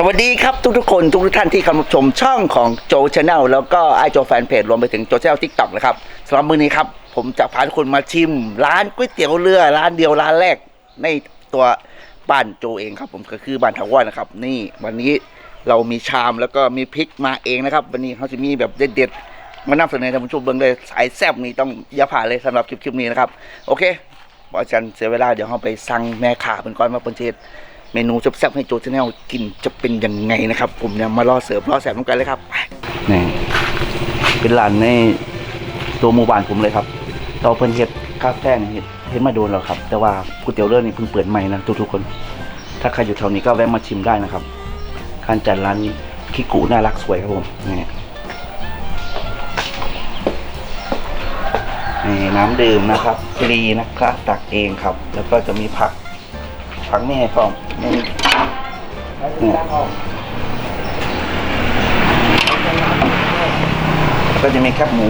สวัสดีครับทุกทุกคนทุกทุกท่านที่เข้ามาชมช่องของโจชาแนลแล้วก็ไอโจแฟนเพจรวมไปถึงโจชาแนลทิกตอกนะครับสำหรับมื้อนี้ครับ ผมจะพาทุกคนมาชิม ร้านก๋วยเตี๋ยวเรือร้านเดียวร้านแรก ในตัวบ้านโจเองครับผมก็คือบ้านทาวอนนะครับ นี่วันนี้เรามีชามแล้วก็มีพริกมาเองนะครับ วันนี้เขาจะมีแบบเด็ดๆมานำเสนอให้ท่านผู้ชมเบิ่งเลยสายแซ่บนี่ต้องอย่าผ่านเลยสำหรับคลิปๆนี้นะครับโอเคบอจันเสียเวลาเดี๋ยวเราไปสั่งแม่ขาเป็นก้อนมาเป็นเชด เมนูแซ่บๆให้โจชาแนลกินจะเป็นยังไงนะครับ ผมเนี่ยมารอเสิร์ฟรอแสบน้ำกันเลยครับนี่เป็นร้านในตัวหมู่บ้านผมเลยครับเตาเพิ่นเฮ็ดคาเฟ่เนี่ยเฮ็ดเฮ็ดมาโดนแล้วครับ แต่ว่าก๋วยเตี๋ยวเรือนี่เพิ่งเปิดใหม่นะทุกๆคน ถ้าใครอยู่แถวนี้ก็แวะมาชิมได้นะครับการจัดร้านคิกุน่ารักสวยครับผมนี่นี่น้ำดื่มนะครับฟรีนะครับ ตักเองครับ แล้วก็จะมีผักผักนี่ให้พร้อม นี่ก็จะมีแคบหมู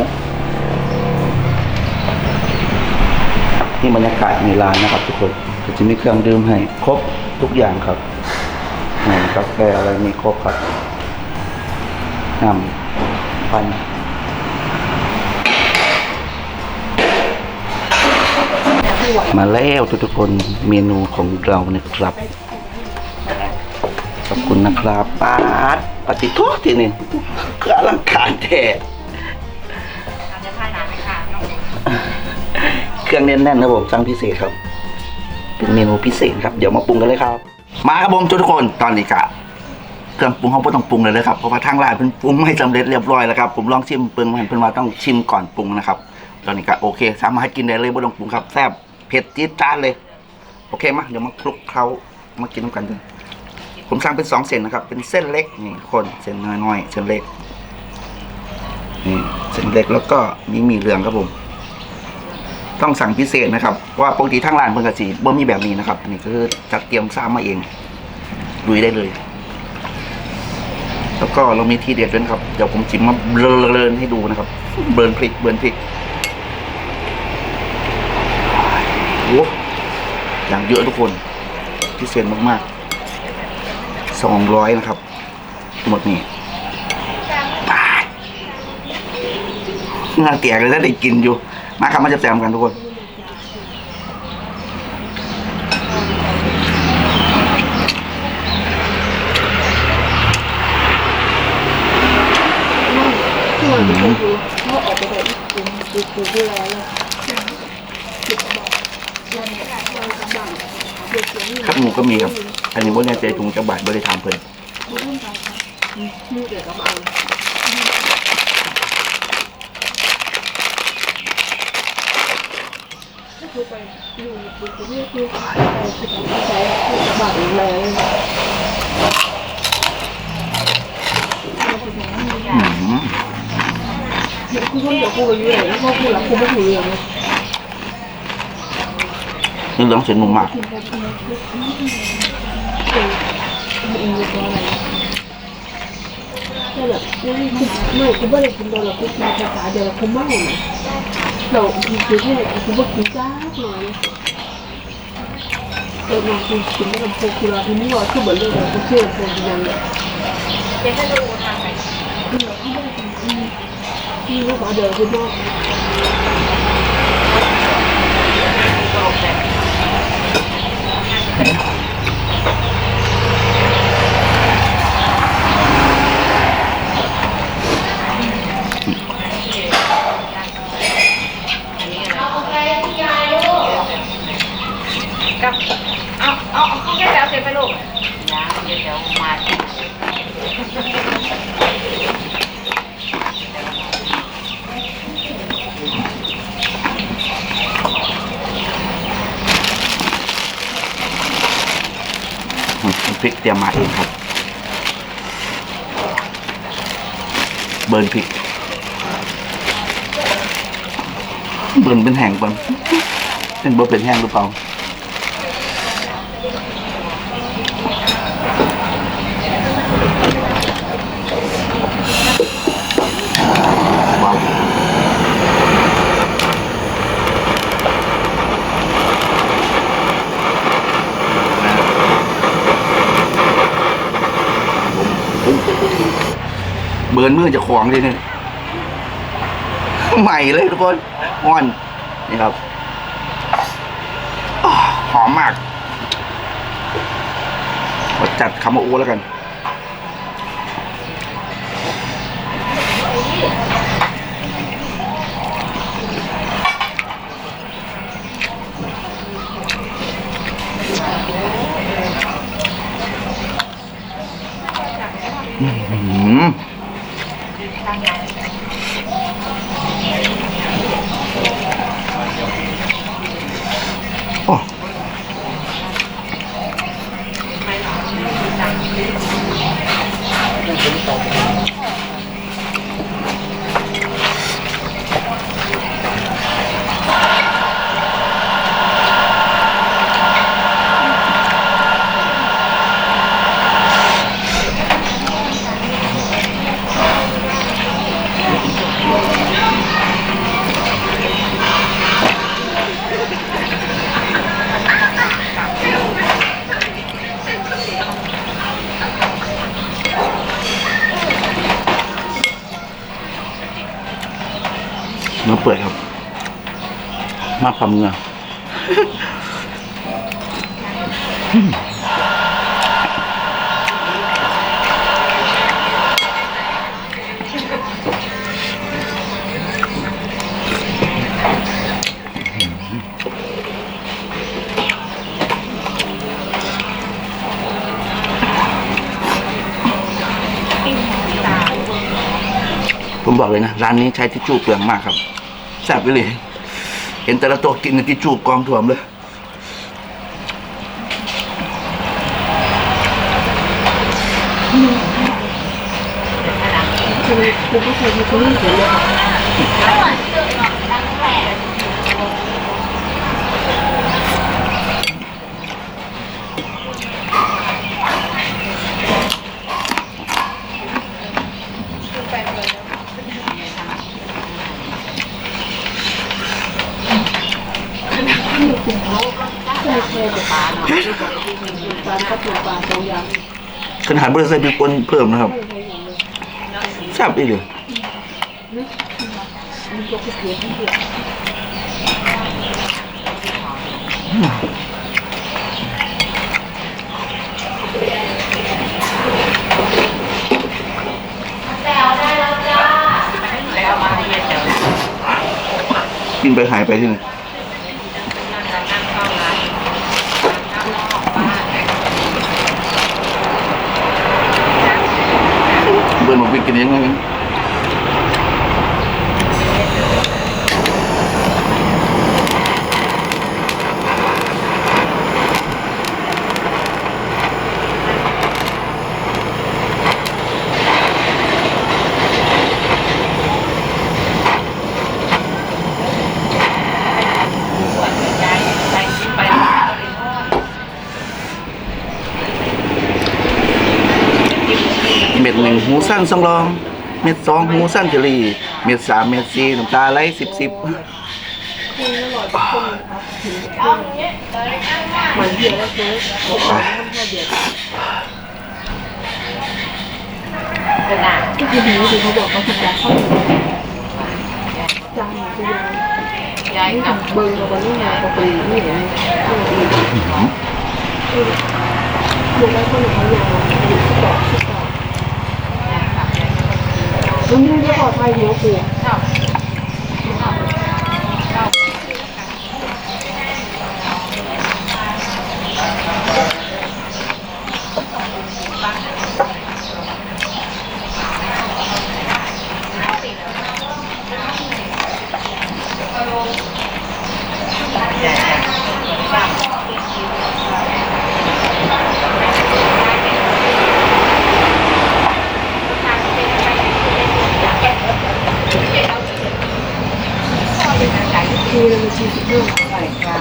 ที่บรรยากาศในร้านนะครับทุกคนก็จะมีเครื่องดื่มให้ครบทุกอย่างครับนี่กาแฟอะไรมีครบครับน้ำปันมาแล้วทุกๆคนเมนูของเรานะครับ ขอบคุณนะครับปาดปฏิทุกทีนี่คืออลังการแท้เครื่องแน่นๆนะผมสั่งพิเศษครับเป็นเมนูพิเศษครับเดี๋ยวมาปรุงกันเลยครับ มาครับผมทุกคนตอนนี้กะเครื่องปรุงเขาไม่ต้องปรุงเลยนะครับเพราะว่าทางร้านเพิ่นปรุงไม่สำเร็จเรียบร้อยแล้วครับผมลองชิมเพิ่งเพิ่นว่าต้องชิมก่อนปรุงนะครับ ตอนนี้ก็โอเค สามารถกินได้เลยไม่ต้องปรุงครับแซ่บเผ็ดจี๊ดจ้าดเลย โอเคมาเดี๋ยวมาคลุกเคล้ามากินน้ำกันเลย ผมสั่งเป็นสองเส้นนะครับ เป็นเส้นเล็กนี่คนเส้นน้อยๆเส้นเล็กนี่เส้นเล็กแล้วก็มีมีเหลืองครับผม ต้องสั่งพิเศษนะครับว่าปกติทางร้านเพิ่นกะสีบ่มีแบบนี้นะครับ อันนี้ก็คือจัดเตรียมซ้ำมาเองลุยได้เลย แล้วก็เรามีทีเด็ดด้วยครับเดี๋ยวผมจิ้มมาเบลนให้ดูนะครับ เบิร์นพริกเบิร์นพริกโอ้อย่างเยอะทุกคนพิเศษมากๆ สองร้อยนะครับ หมดนี่ตายงานเตี๋ยเลยถ้าได้กินอยู่ มาครับมาจะแซมกันทุกคนที่มันเป็น คือเขาออกไปแบบคือคือคือคืออะไรแล้วครับหมูก็มีครับ อันนี้บ่แน่ใจถุงจะบาทบริถามเพิ่นมือเด็กกับเอาคือไปอยู่คือคือคือคือคือคือใช้คือบัตรเลยอืม คือคนเดี๋ยวกูไปอยู่ไหนเขาพูดแล้วกูไม่ถือเลย นี่เหลืองเสียนนุ่มมากกินแบบนี้คือเองตัวอะไรแต่แบบไม่กูไม่ได้กินโดนหรอกกูกินภาษาเดียวกูไม่เห็นเราคือแค่กูไม่กินจ้าหน่อยเออมาคือกินไม่ลำโพงคือเราที่นี่ว่าคือเหมือนเรื่องเราเชื่อลำโพงยังเลยเจ๊จะดูทางไหนคือเราไม่ได้กินที่ลูกมาเดินคือนอก กับเอาเอาเอาข้าวแก้วเสร็จไปลูกนะเดี๋ยวเดี๋ยวมาที่ อืม พริกเตรียมมาเองครับ เบิร์นพริก เบิร์นเป็นแห้งก่อนเป็นเบิร์นเป็นแห้งหรือเปล่า บิร์นมือจะของเลยเนี่ใหม่เลยทุกคนอ่อนนี่ครับอหอมมากขอจัดคำว่าอูแล้วกันอืม อ้เนื้อเปื่อยครับ มากความเงือผมบอกเลยนะ ร้านนี้ใช้ทิชชู่เปลืองมากครับ แซ่บไปเลย เห็นแต่ละตัวกินที่จูบกองถ่วมเลยคือคือผู้ชายที่เขาไม่เห็นเลยค่ะไม่เคยจะปลาเลย ขนาดบริษัทเป็นคนเพิ่มนะครับแซ่บอีกเลยมันก็คือเสียที่เดียวแล้วมาเรียนเดี๋ยวกินไปหายไปที่ไหนเบิร์นบอกไปกินเองแล้วกัน เม็ดหนึ่งหูสั้นสองรอง เม็ดสองหูสั้นจะรีเม็ดสามเม็ดสี่น้ำตาไหลสิบสิบคืออร่อยทุกคนครับถึงมันเดียวแล้วคือผมว่ามันแค่เดียวขนาดก็คือดีที่เขาบอกเขาถูกจับเข้าอยู่จางคือยายยายนี่กับทำเบิร์กับวันนี้งานก็ไปนี่เห็นนี่ดีคือลงได้ก็ลงเขาลงอยู่ที่ต่อที่ต่อแล้วนี่ก็ขอ ไทยหัวปูเจ้าคือเราชีวิตเรื่องใส่ปลา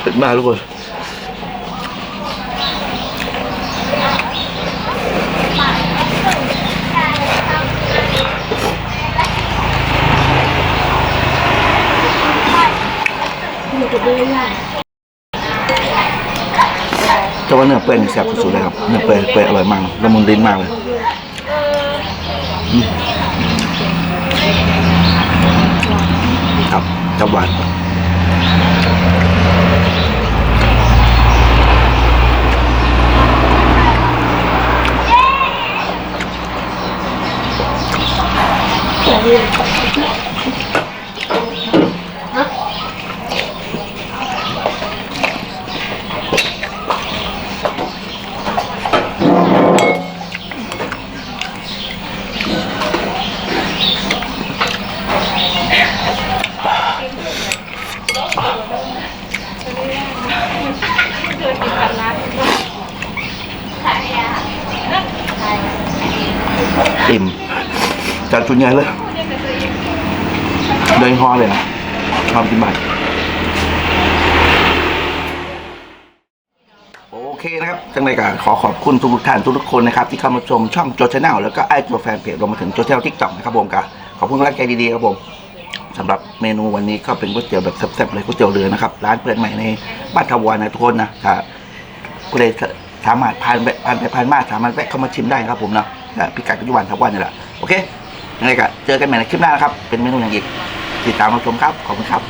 เผ็ดมากทุกคน จุดว่าเนื้อเปื่อย์แซ่บสุดๆเลยครับ เนื้อเปื่อยเปื่อยอร่อยมากละมุนลิ้นมากเลยครับจับหวานเอิ่มจัดชุดใหญ่เลยเดินฮอเลยนะชอบกินบ่ายโอเคนะครับจังไรก็ขอขอบคุณทุกท่านทุกคนนะครับ ที่เข้ามาชมช่องโจชแนลแล้วก็ไอตัวแฟนเพจรวมมาถึงโจชแนลทิกต็อกนะครับผมก็ขอบคุณกำลังใจดีๆครับผมสำหรับเมนูวันนี้ก็เป็นก๋วยเตี๋ยวแบบแซ่บๆเลยก๋วยเตี๋ยวเรือนะครับร้านเปิดใหม่ในบ้านทาวรนะทุกคนนะถ้าก็เลยสามารถผ่านไปผ่านไปผ่านมาสามารถแวะเข้ามาชิมได้ครับผมเนาะ พิกัดปัจจุบันทับวันนี่แหละโอเคยังไงก็เจอกันใหม่ในคลิปหน้านะครับเป็นเมนูอย่างอีกติดตามรับชมครับขอบคุณครับ